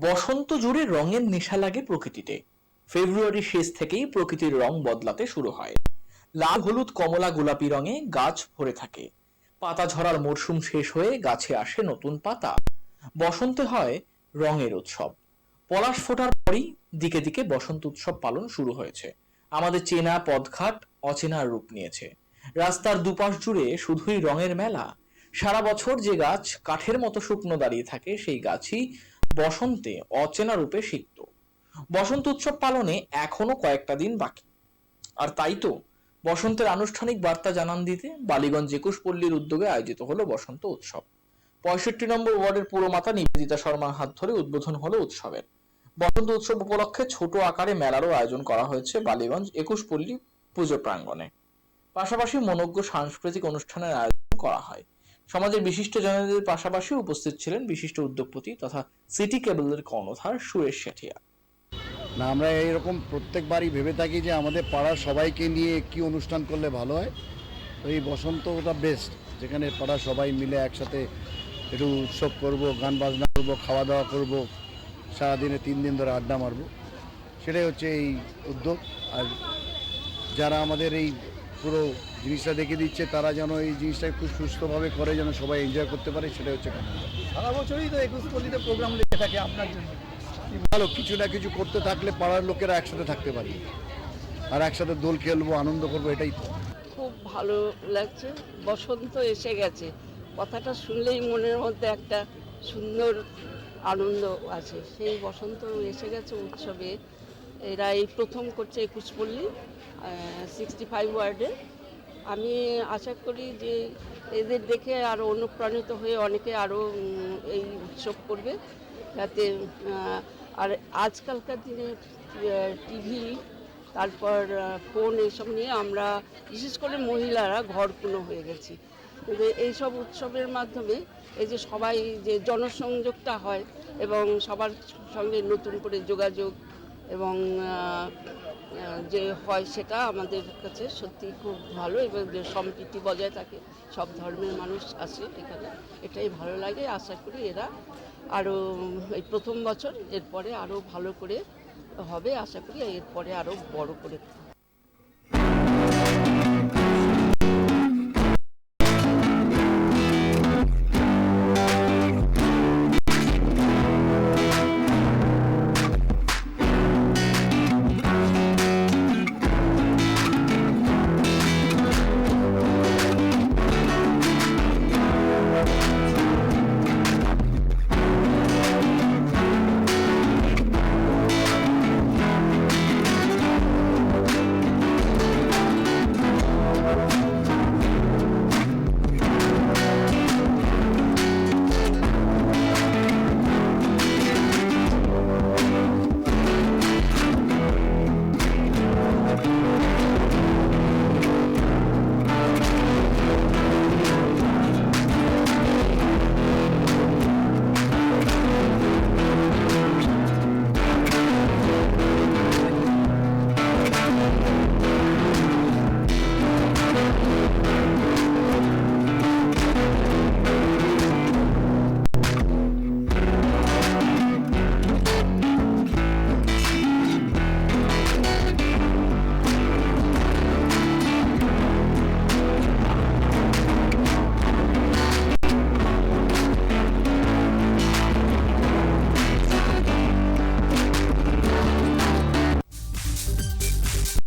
বসন্ত জুড়ে রঙের নেশা লাগে প্রকৃতিতে। ফেব্রুয়ারি শেষ থেকেই প্রকৃতির রং বদলাতে শুরু হয়। লাল, হলুদ, কমলা, গোলাপি রঙে গাছ ভরে থাকে। পাতা ঝরার মরশুম শেষ হয়ে গাছে আসে নতুন পাতা। বসন্তে হয় রঙের উৎসব। পলাশ ফোটার পরই দিকে দিকে বসন্ত উৎসব পালন শুরু হয়েছে। আমাদের চেনা পদঘাট অচেনার রূপ নিয়েছে। রাস্তার দুপাশ জুড়ে শুধুই রঙের মেলা। সারা বছর যে গাছ কাঠের মতো শুকনো দাঁড়িয়ে থাকে, সেই গাছই বসন্তে অচেনা রূপে সিক্ত। বসন্ত উৎসব পালনে এখনও কয়েকটা দিন বাকি। আর তাই তো বসন্তের আনুষ্ঠানিক বার্তা জানান দিতে বালিগঞ্জ একুশ পল্লীর উদ্যোগে আয়োজিত হলো বসন্ত উৎসব। পঁয়ষট্টি নম্বর ওয়ার্ডের পুরমাতা নিবেদিতা শর্মার হাত ধরে উদ্বোধন হলো উৎসবের। বসন্ত উৎসব উপলক্ষে ছোট আকারে মেলারও আয়োজন করা হয়েছে বালিগঞ্জ একুশ পল্লী পুজো প্রাঙ্গণে। পাশাপাশি মনজ্ঞ সাংস্কৃতিক অনুষ্ঠানের আয়োজন করা হয়। সমাজের বিশিষ্ট জনদের পাশাপাশি উপস্থিত ছিলেন বিশিষ্ট উদ্যোগপতি তথা সিটি কেবলের কর্ণধার সুরেশ শেঠিয়া। না, আমরা এইরকম প্রত্যেকবারই ভেবে থাকি যে আমাদের পাড়ার সবাইকে নিয়ে কি অনুষ্ঠান করলে ভালো হয়। তো এই বসন্তটা বেস্ট যেখানে পাড়ার সবাই মিলে একসাথে একটু উৎসব করব, গান বাজনা করব খাওয়া দাওয়া করব, সারাদিনে তিন দিন ধরে আড্ডা মারবো, সেটাই হচ্ছে এই উদ্যোগ। আর যারা আমাদের এই পুরো জিনিসটা দেখে দিচ্ছে তারা যেন এই জিনিসটা খুব সুস্থভাবে করে যেন সবাই এনজয় করতে পারে সেটা হচ্ছে সারা বছরই তো একুশ পল্লীতে প্রোগ্রাম লেগে থাকে আপনার জন্য। ভালো কিছু না কিছু করতে থাকলে পাড়ার লোকেরা একসাথে থাকতে পারি। আর একসাথে দোল খেলব আনন্দ করব এটাই তো। খুব ভালো লাগছে। বসন্ত এসে গেছে। কথাটা শুনলেই মনের মধ্যে একটা সুন্দর আনন্দ আছে। সেই বসন্ত এসে গেছে উৎসবে। এরা এই প্রথম করছে একুশ পল্লী সিক্সটি ফাইভ ওয়ার্ডে আমি আশা করি যে এদের দেখে আরও অনুপ্রাণিত হয়ে অনেকে আরও এই উৎসব করবে। যাতে আর আজকালকার দিনে টিভি, তারপর ফোন এইসব নিয়ে আমরা বিশেষ করে মহিলারা ঘরকুনো হয়ে গেছি। কিন্তু এইসব উৎসবের মাধ্যমে এই যে সবাই যে জনসংযোগটা হয় এবং সবার সঙ্গে নতুন করে যোগাযোগ এবং যে হয় সেটা আমাদের কাছে সত্যি খুব ভালো এবং যে সম্প্রীতি বজায় থাকে, সব ধর্মের মানুষ আসে এখানে, এটাই ভালো লাগে। আশা করি এরা আরও এই প্রথম বছর, এরপরে আরও ভালো করে হবে। আশা করি এরপরে আরও বড় করে